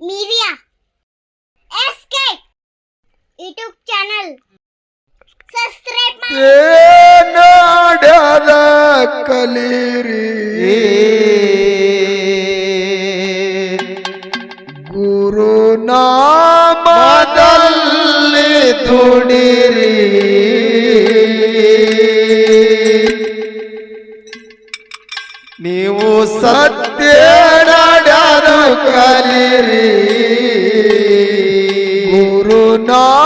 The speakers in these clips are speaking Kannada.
ಮೀರಿಯಾ ಎಸ್ಕೆ ಯೂಟ್ಯೂಬ್ ಚಾನಲ್ ಸಬ್ಸ್ಕ್ರೈಬ್ ನಾಡದ ಕಲೀರಿ. ಗುರು ನಾಮದಲ್ಲಿ ದುಡಿರಿ. ನೀವು ಸತ್ಯನ কালে রে। গুরু না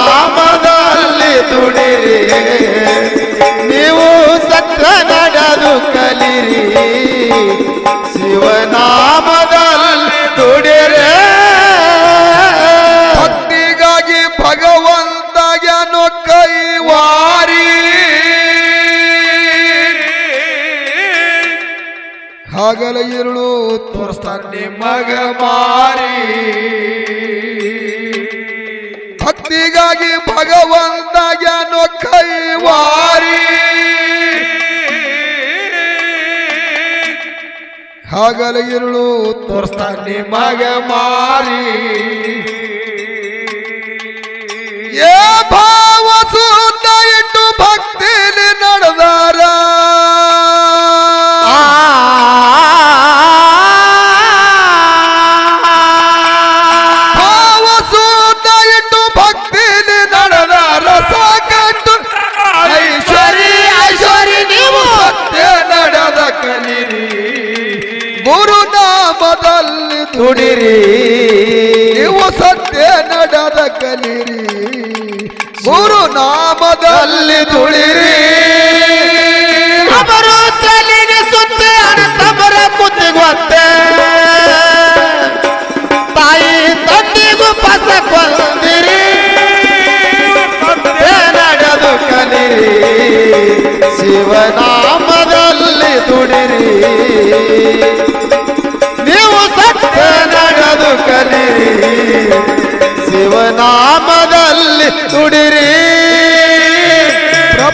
ತನ್ನಿ ಮಗ ಮಾರಿ. ಭಕ್ತಿಗಾಗಿ ಭಗವಂತ ಏನೋ ಕೈ ವಾರಿ. ಹಾಗಲು ಇರುಳು ತೋರಿಸ್ತಾನೆ ಮಗ ಮಾರಿ. ಏ ಭಾವ ಸುತ್ತ ಇಟ್ಟು ಭಕ್ತಿಲಿ ನಡೆದಾರ. കല്ല് തുളി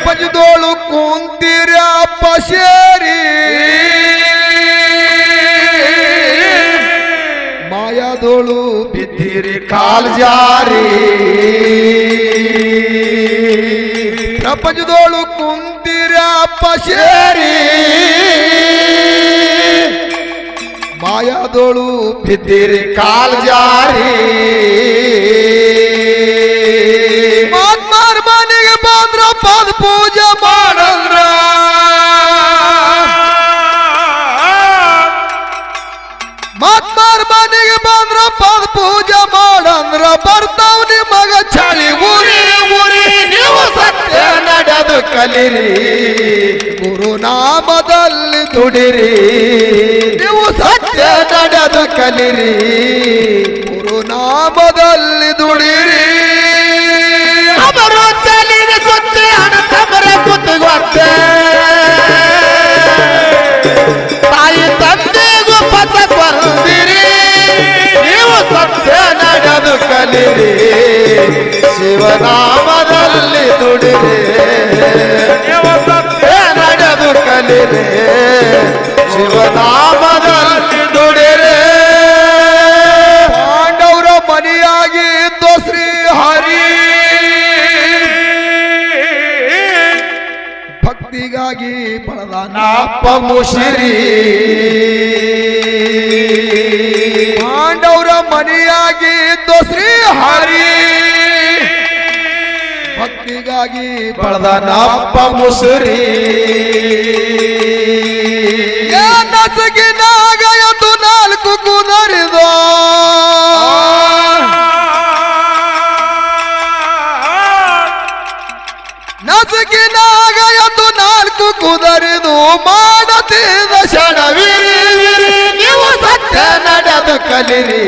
ಪಜದೋಳು ಕುಂತಿರ ಪಶೇರಿ ಮಾಯಾದೋಳು ಬಿದ್ದಿರಿ ಕಾಲ್ ಜಾರಿ. ಪ್ರಪಂಚದೋಳು ಕುಂತಿರ ಪಶೇರಿ ಮಾಯಾದೋಳು ಬಿದ್ದಿರಿ ಕಾಲ್ ಜಾರಿ. ಕಲಿರಿ, ಗುರುನಾಮದಲ್ಲಿ ದುಡಿರಿ, ನೀವು ಸತ್ಯ ನಡೆದು ಕಲಿರಿ, ಗುರುನಾಮದಲ್ಲಿ ದುಡಿರಿ. ಅವರು ಚಲಿನ ಸುತ್ತಿ ಹಣ ತಮರ ಕುತ್ತುಗೊತ್ತೆ. ತಾಯಿ ತಂದೆಗೂ ಪದ ಬಂದಿರಿ, ನೀವು ಸತ್ಯ ನಡೆದು ಕಲಿರಿ. ಶಿವನಾಮ ಶಿವನಾಮದಲ್ಲಿ ದುಡಿರೆ ಪಾಂಡವರ ಮನೆಯಾಗಿ ಇದ್ದು ಶ್ರೀ ಹರಿ. ಭಕ್ತಿಗಾಗಿ ಬಳದ ನಾಪ ಮುಶಿರಿ ಭಕ್ತಿಗಾಗಿ ಪಡೆದ ನಾಪ ಮುಸುರಿ. ನಸಗಿನಾಗ ಎದ್ದು ನಾಲ್ಕು ಕುದರಿದ. ನಸಗಿನಾಗ ಎದ್ದು ನಾಲ್ಕು ಕುದರಿದು. ಮಾಡತಿದ ಶಣವಿರಿ ನೀವು ಸತ್ಯ ನಡೆದು ಕಲಿರಿ.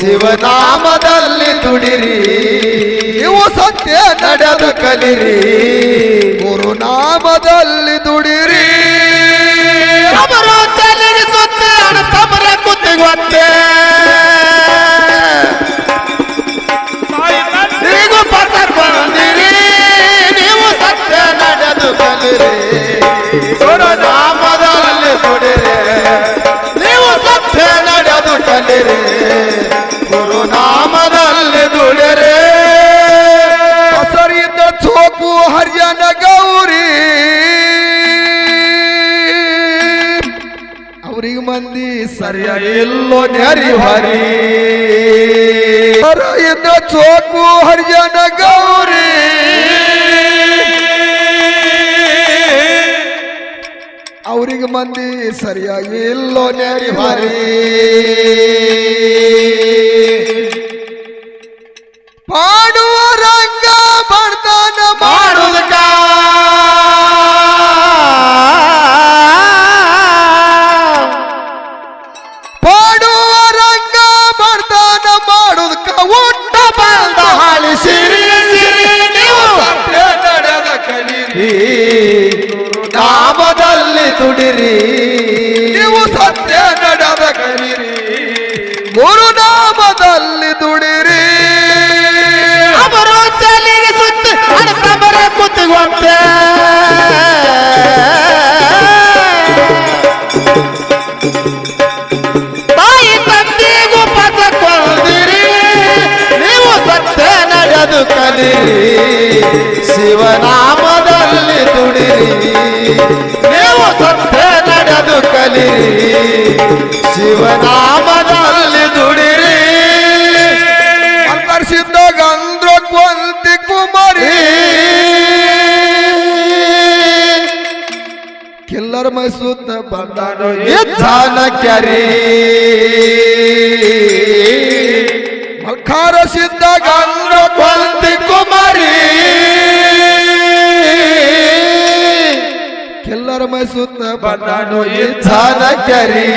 ಶಿವನಾಮದಲ್ಲಿ ದುಡಿರಿ. ಸತ್ಯ ನಡೆದು ಕಲಿರಿ. ಗುರುನಾಮದಲ್ಲಿ ದುಡಿರಿ. ನೆರಿ ಹರಿ. ಇದ್ದ ಚೋಕು ಹರಿಯನ ಗೌರಿ. ಅವ್ರಿಗೆ ಮಂದಿ ಸರಿಯಾಗಿ ಎಲ್ಲೋ ನೆರಿ ಹರಿ. ಕಲಿರಿ ನಾಮದಲ್ಲಿ ದುಡಿರಿ ನೀವು ಸತ್ಯ ನಡೆದ ಕರಿರಿ. ಗುರುನಾಮದಲ್ಲಿ ದುಡಿರಿ ಅವರು ಸುತ್ತೆ ತಾಯಿ ತಂದೆಗೂ ಪದ ಕೊಂದಿರಿ ನೀವು ಸತ್ಯ ನಡೆದು ಕಲಿರಿ. ಶಿವನಾಮದಲ್ಲಿ ದುಡಿರಿ ನೀವು ಸತ್ಯ ನಡೆದು ಕಲಿರಿ. ಶಿವನಾಮದಲ್ಲಿ ದುಡಿರಿ. ಅಂತರ್ಸಿದ್ದ ಗಂಧ್ರ ಕೊಂತಿ ಕುಮಾರಿ. ಕಿಲ್ಲರ ಮೈಸೂತ ಬಂದಾನು ಚಾಣಕ್ಯರಿ ಕ್ಯಾರಿ ಸಿದ್ಧ ಕಿಲ್ಲರ ಬಂದನು ಇಚ್ಛಾನ ಕರಿ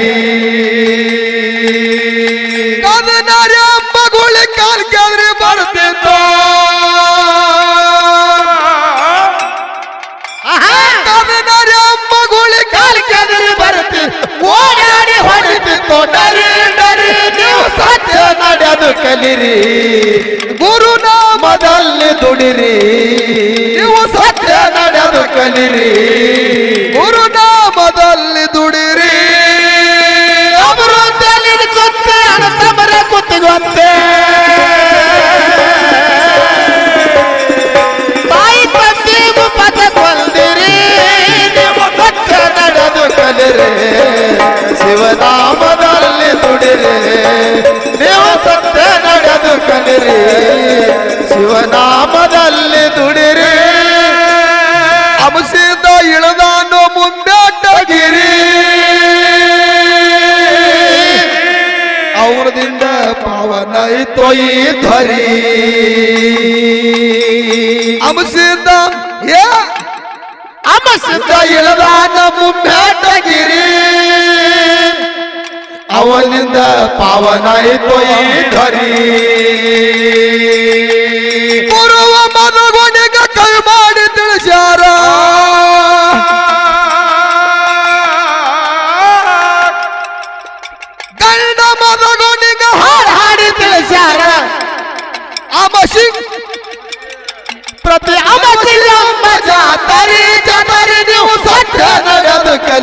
ಕದನಾರಿ ಅಮ್ಮ ಗುಳಿ ಕಾಲ್ ಕೇಳ್ರಿ ಬರ್ತಿದ್ದ ಕದನಾರಿ ಅಮ್ಮ ಗುಳಿ ಕಾಲ್ ಕೇಳ್ರಿ ಬರ್ತಿ ಓಡಾಡಿ ಹೊಡಿತಿತ್ತು ಡರಿ ಡರಿ ನೀವು ಸತ್ಯ ನಡೆದು ಕಲಿರಿ. ಗುರುನಾಮದಲ್ಲಿ ದುಡಿರಿ. ನೀವು ಸತ್ಯ ನಡೆದು ಕಲಿರಿ. ಕಲಿರಿ ಶಿವನಾಮದಲ್ಲಿ ದುಡಿರೆ ನೀವು ಸತ್ಯ ನಡೆದು ಕಲಿರಿ ಶಿವನಾಮದಲ್ಲಿ ದುಡಿರಿ ಅಂಶದ ಇಳದಾನು ಮುಂದಾಟಗಿರಿ ಅವ್ರದಿಂದ ಪಾವನ ತೊಯಿ ಧ್ವರಿ ಅಂಶದ ಏ ಅಮಸಿದ್ದ ನಮ್ಮ ಮುಂದಾಟಗಿರಿ ಅವನಿಂದ ಪಾವನಾಯಿತು ಈ ಧ್ವರಿ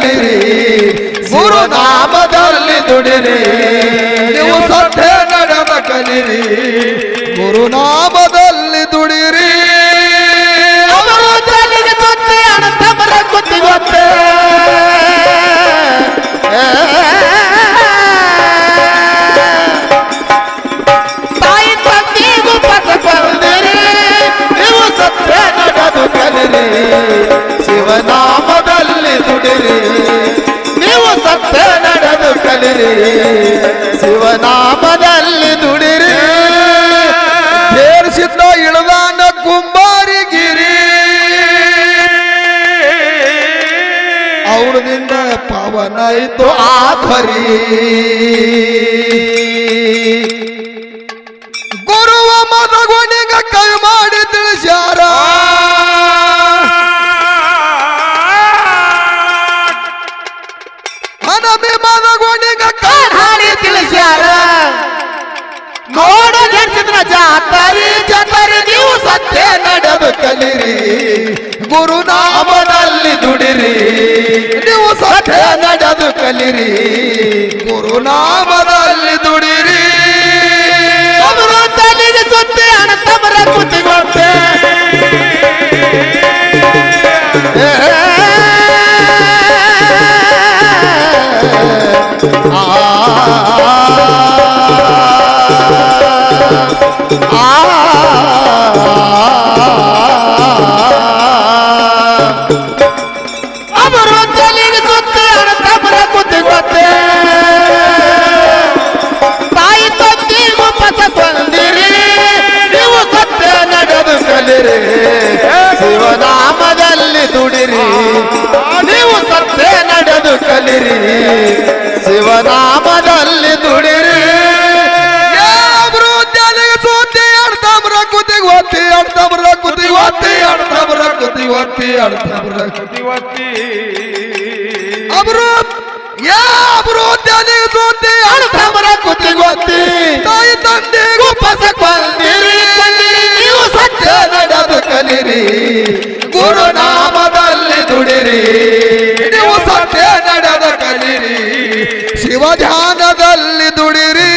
ನಡಿರಿ ಗುರುನಾಮದಲ್ಲಿ ದುಡಿರಿ ನೀವು ಸತ್ಯ ನಡಮ ಕಲಿರಿ ಗುರುನಾಮ ದುಡಿರಿ ಶಿವನಾಮದಲ್ಲಿ ದುಡಿರಿ. ಸೇರಿಸಿದ್ದ ಇಳದಾನ ಕುಂಬಾರಿಗಿರಿ. ಅವರದಿಂದ ಪವನಾಯಿತು ಆಧರಿ দয়ালির করুণা ಒತ್ತಿ ಒತ್ತಿ ಒತ್ತಿ ಒತ್ತಿ ಅವರು ಯಾ ಅಭಿವೃದ್ಧಿ ಸುದ್ದಿ ಅಳ್ತಾಮರ ಕುತಿ ಗೊತ್ತಿ ತಾಯಿ ತಂದೆ ಪಸ ಕೊಂಡಿರಿ ನೀವು ಸತ್ಯ ನಡೆದು ಕಲಿರಿ ಗುರುನಾಮದಲ್ಲಿ ದುಡಿರಿ. ನೀವು ಸತ್ಯ ನಡೆದ ಕಲಿರಿ ಶಿವ ಧ್ಯಾನದಲ್ಲಿ ದುಡಿರಿ.